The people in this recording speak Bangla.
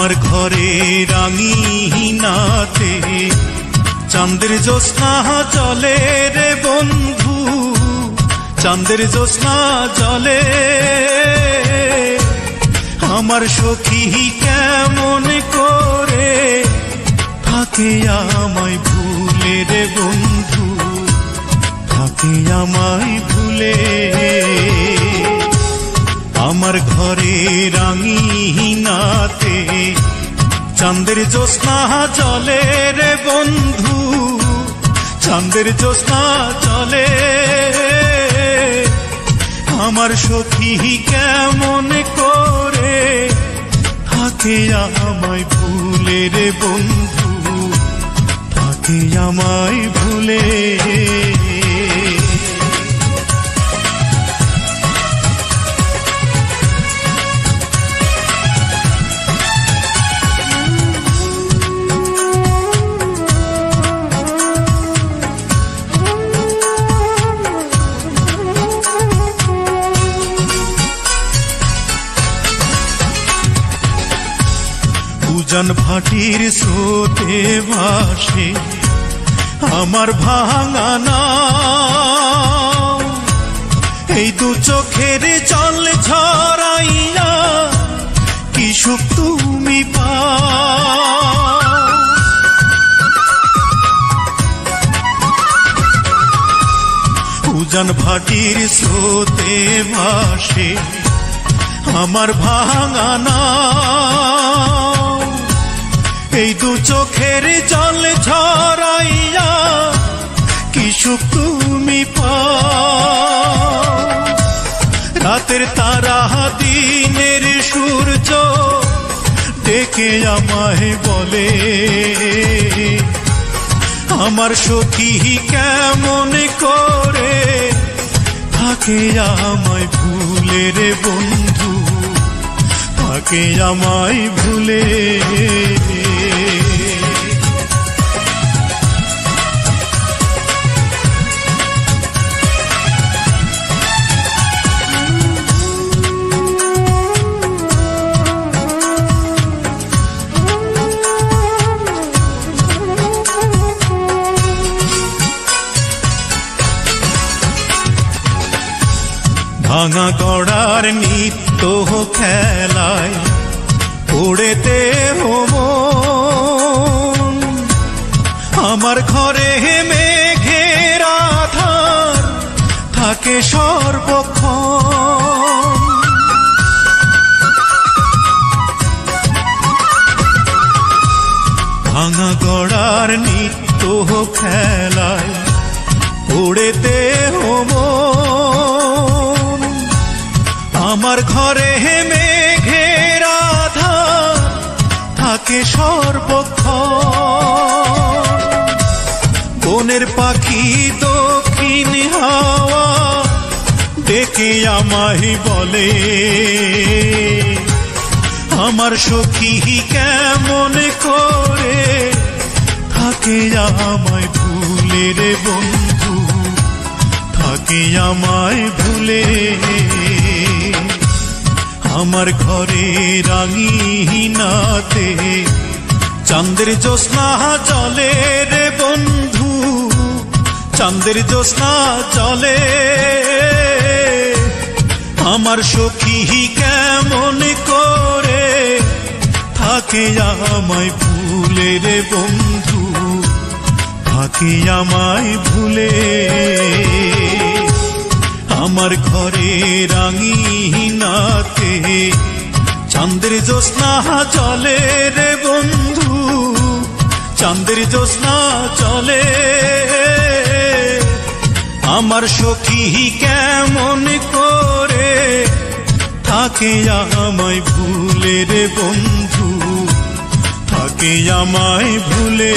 আমার ঘরে রাঙি নাতে চাঁদের জ্যোৎস্না চলে রে বন্ধু, চাঁদের জ্যোৎস্না চলে আমার সখী কেমন করে থাকে আমায় ভুলে রে বন্ধু, থাকে আমায় ভুলে। আমার ঘরে রাঙিনাতে চাঁদের জ্যোৎস্না চলে রে বন্ধু, চাঁদের জ্যোৎস্না চলে আমার সখী কেমন করে থাকে আমায় ভুলে রে বন্ধু, থাকে আমায় ভুলে। উজান ভাটির স্রোতে ভাসে আমার ভাঙানা এই দু চোখের জল ঝরাইয়া কি সুখ তুমি পা উজান ভাটির স্রোতে ভাসে আমার ভাঙানা চোখের জল ঝরাইয়া কি সুখ তুমি রাতের তারা দিনের সূর্য ডেকে আমায় বলে, আমার সখী কেমন করে থাকে আমায় ভুলে রে বন্ধু, থাকে আমায় ভুলে। ভাঙা গড়ার নিত্য খেলায় পড়েতে হব আমার ঘরে মেঘের আধার থাকে সর্বক্ষণ। ভাঙা গড়ার নিত্য খেলায় থাকে সর্বক্ষণ। বনের পাখি দক্ষিণ হাওয়া ডেকে আমায় বলে, আমার সখী কেমন করে থাকে আমায় ভুলে রে বন্ধু, থাকে আমায় ভুলে। আমার ঘরে রাঙিনাতে চাঁদের জ্যোৎস্না চলে রে বন্ধু, চাঁদের জ্যোৎস্না চলে। আমার সখী কেমন করে থাকে আমায় ভুলে রে বন্ধু, থাকে আমায় ভুলে। আমার ঘরে রাঙি রাঙিনাতে চাঁদের জ্যোৎস্না চলে রে বন্ধু, চাঁদের জ্যোৎস্না চলে। আমার সখী কেমন করে থাকে আমায় ভুলে রে বন্ধু, থাকে আমায় ভুলে।